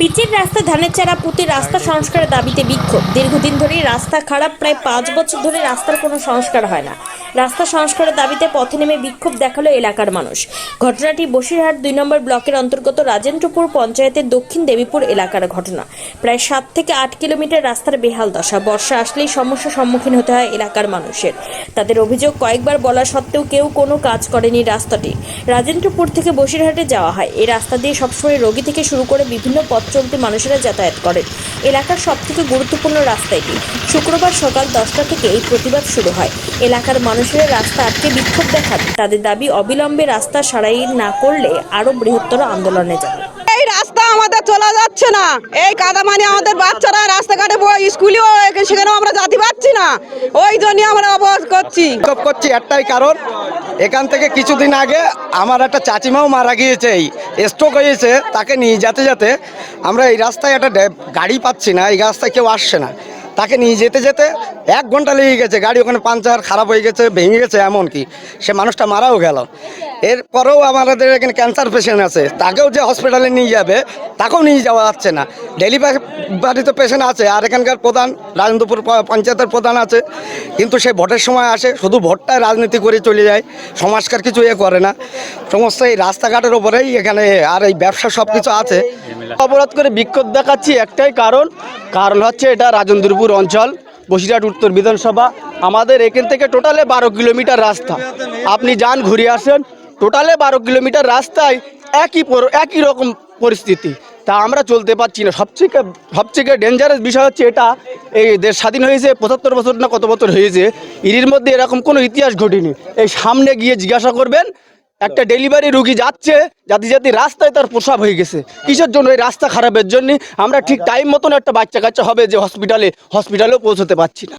পিচের রাস্তা, ধানের চারা পুঁতে রাস্তা সংস্কারের দাবিতে বিক্ষোভ। দীর্ঘদিন ধরেই রাস্তা খারাপ, প্রায় পাঁচ বছর ধরে রাস্তার কোনো সংস্কার হয় না। রাস্তা সংস্কারের দাবিতে পথে নেমে বিক্ষোভ দেখাল এলাকার মানুষ। ঘটনাটি বসিরহাট দুই নম্বর ব্লকের অন্তর্গত রাজেন্দ্রপুর পঞ্চায়েতের দক্ষিণ দেবীপুর এলাকার ঘটনা। প্রায় সাত থেকে আট কিলোমিটার রাস্তার বেহাল দশা। বর্ষা আসলেই সমস্যার সম্মুখীন হতে হয় এলাকার মানুষের। তাদের অভিযোগ, কয়েকবার বলা সত্ত্বেও কেউ কোনো কাজ করেনি রাস্তাটি। রাজেন্দ্রপুর থেকে বসিরহাটে যাওয়া হয়। এই রাস্তা দিয়ে সবসময় রোগী থেকে শুরু করে বিভিন্ন পথ চলতি মানুষেরা যাতায়াত করেন। এলাকার সব থেকে গুরুত্বপূর্ণ রাস্তা এটি। শুক্রবার সকাল দশটা থেকে এই প্রতিবাদ শুরু হয়। এলাকার মানুষেরা রাস্তা আটকে বিক্ষোভ দেখান। তাদের দাবি অবিলম্বে রাস্তা সারাই না করলে আরও বৃহত্তর আন্দোলনে যাবে। এই রাস্তা আমাদের চলা যাচ্ছে না। এই কাদামানি আমাদের বাচ্চারা রাস্তাঘাটে স্কুলেও সেখানেও আমরা যেতে পারছি না। ওই জন্য আমরা অবরোধ করছি। করছি একটাই কারণ এখান থেকে কিছুদিন আগে আমার একটা চাচিমাও মারা গিয়েছে, এই স্ট্রোক হয়েছে, তাকে নিয়ে যেতে যেতে আমরা এই রাস্তায় একটা গাড়ি পাচ্ছি না, এই রাস্তায় কেউ আসছে না। তাকে নিয়ে যেতে যেতে এক ঘণ্টা লেগে গেছে, গাড়ি ওখানে পাঞ্চার খারাপ হয়ে গেছে, ভেঙে গেছে এমন কি সে মানুষটা মারাও গেল। এরপরেও আমাদের এখানে ক্যান্সার পেশেন্ট আছে, তাকেও যে হসপিটালে নিয়ে যাবে তাকেও নিয়ে যাওয়া যাচ্ছে না। ডেলিভারি তো পেশেন্ট আছে, আর এখানকার প্রধান, রাজেন্দ্রপুর পঞ্চায়েতের প্রধান আছে। কিন্তু সে ভোটের সময় আসে, শুধু ভোটটায় রাজনীতি করে চলে যায়, সমাজকার কিছু এ করে না। সমস্ত এই রাস্তাঘাটের ওপরেই এখানে আর এই ব্যবসা সব কিছু আছে। অবরোধ করে বিক্ষোভ দেখাচ্ছি একটাই কারণ কারণ হচ্ছে এটা রাজেন্দ্রপুর অঞ্চল, বসিরহাট উত্তর বিধানসভা। আমাদের এখান থেকে টোটালে বারো কিলোমিটার রাস্তা। আপনি যান, ঘুরে আসেন, টোটালে বারো কিলোমিটার রাস্তায় একই একই রকম পরিস্থিতি। তা আমরা চলতে পারছি না। সবথেকে সবথেকে ডেঞ্জারাস বিষয় হচ্ছে এটা, এই দেশ স্বাধীন হয়েছে, পঁচাত্তর বছর না কত বছর হয়েছে এর মধ্যে এরকম কোনো ইতিহাস ঘটেনি। এই সামনে গিয়ে জিজ্ঞাসা করবেন, একটা ডেলিভারি রুগী যাচ্ছে যাতে যাতে রাস্তায় তার প্রসাব হয়ে গেছে। কিসের জন্য এই রাস্তা খারাপের জন্য? আমরা ঠিক টাইম মতন একটা বাচ্চা কাচ্চা হবে যে হসপিটালে হসপিটালেও পৌঁছতে পারছি না।